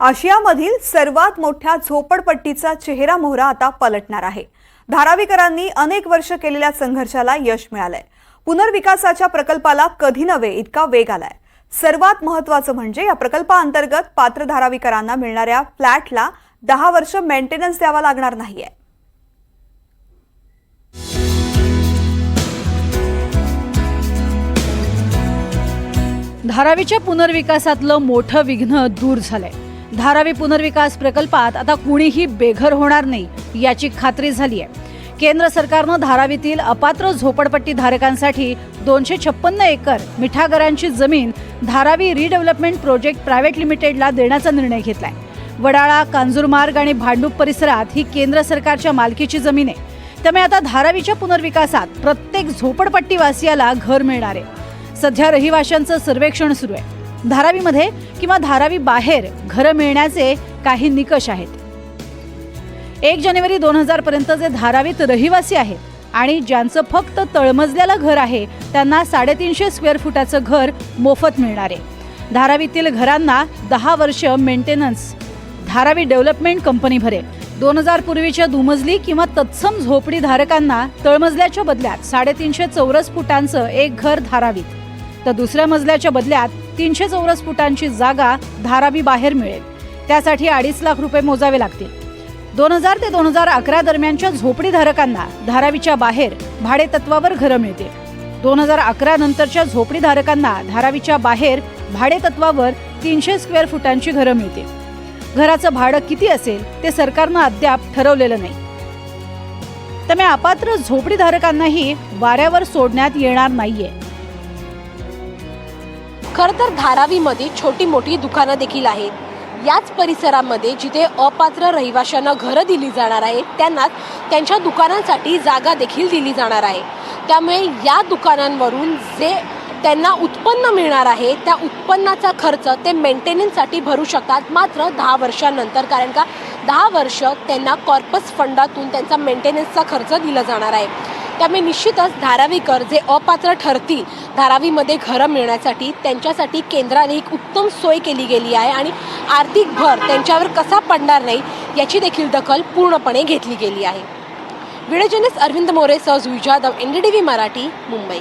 आशियामधील सर्वात मोठ्या झोपडपट्टीचा चेहरा मोहरा आता पलटणार आहे. धारावीकरांनी अनेक वर्ष केलेल्या संघर्षाला यश मिळालंय. पुनर्विकासाच्या प्रकल्पाला कधी नव्हे इतका वेग आलाय. सर्वात महत्वाचं म्हणजे या प्रकल्पाअंतर्गत पात्र धारावीकरांना मिळणाऱ्या फ्लॅटला दहा वर्ष मेंटेनन्स द्यावा लागणार नाहीये. धारावीच्या पुनर्विकासातलं मोठं विघ्न दूर झालंय. धारावी पुनर्विकास प्रकल्पात आता कुणीही बेघर होणार नाही याची खात्री झाली आहे. केंद्र सरकारनं धारावीतील अपात्र झोपडपट्टी धारकांसाठी दोनशे छप्पन्न एकर मिठागरांची जमीन धारावी रिडेव्हलपमेंट प्रोजेक्ट प्रायव्हेट लिमिटेडला देण्याचा निर्णय घेतलाय. वडाळा कांजूरमार्ग आणि भांडूप परिसरात ही केंद्र सरकारच्या मालकीची जमीन आहे. त्यामुळे आता धारावीच्या पुनर्विकासात प्रत्येक झोपडपट्टीवासियाला घर मिळणार आहे. सध्या रहिवाशांचं सर्वेक्षण सुरू आहे. धारावीमध्ये किंवा धारावी बाहेर घरं मिळण्याचे काही निकष आहेत. एक जानेवारी दोन हजार पर्यंत जे धारावीत रहिवासी आहेत आणि ज्यांचं फक्त तळमजल्याला घर आहे त्यांना साडेतीनशे स्क्वेअर फुटाचं घर मोफत मिळणार आहे. धारावीतील घरांना दहा वर्ष मेंटेनन्स धारावी डेव्हलपमेंट कंपनी भरेल. दोन हजार पूर्वीच्या दुमजली किंवा तत्सम झोपडी धारकांना तळमजल्याच्या बदल्यात साडेतीनशे चौरस फुटांचं एक घर धारावीत. तर दुसऱ्या मजल्याच्या बदल्यात तीनशे चौरस फुटांची जागा धारावी बाहेर मिळेल. त्यासाठी अडीच लाख रुपये मोजावे लागतील. दोन हजार ते दोन हजार अकरा दरम्यानच्या झोपडीधारकांना धारावीच्या बाहेर भाडेतत्वावर घरं मिळतील. दोन हजार अकरा नंतरच्या झोपडीधारकांना धारावीच्या बाहेर भाडेतत्वावर तीनशे स्क्वेअर फुटांची घरं मिळतील. घराचं भाडं किती असेल ते सरकारनं अद्याप ठरवलेलं नाही. त्यामुळे अपात्र झोपडीधारकांनाही वाऱ्यावर सोडण्यात येणार नाहीये. खरं तर धारावीमध्ये छोटी मोठी दुकानं देखील आहेत. याच परिसरामध्ये जिथे अपात्र रहिवाशांना घरं दिली जाणार आहेत त्यांनाच त्यांच्या दुकानांसाठी जागा देखील दिली जाणार आहे. त्यामुळे या दुकानांवरून जे त्यांना उत्पन्न मिळणार आहे त्या उत्पन्नाचा खर्च ते मेंटेनन्ससाठी भरू शकतात मात्र दहा वर्षांनंतर. कारण का दहा वर्ष त्यांना कॉर्पस फंडातून त्यांचा मेंटेनन्सचा खर्च दिला जाणार आहे. त्यामुळे निश्चितच धारावीकर जे अपात्र ठरतील धारावीमध्ये घरं मिळण्यासाठी त्यांच्यासाठी केंद्राने एक उत्तम सोय केली गेली आहे आणि आर्थिक भर त्यांच्यावर कसा पडणार नाही याची देखील दखल पूर्णपणे घेतली गेली आहे. व्हिडिओ जर्नलिस्ट अरविंद मोरे सहज Jui Jadhav N D T V Marathi Mumbai.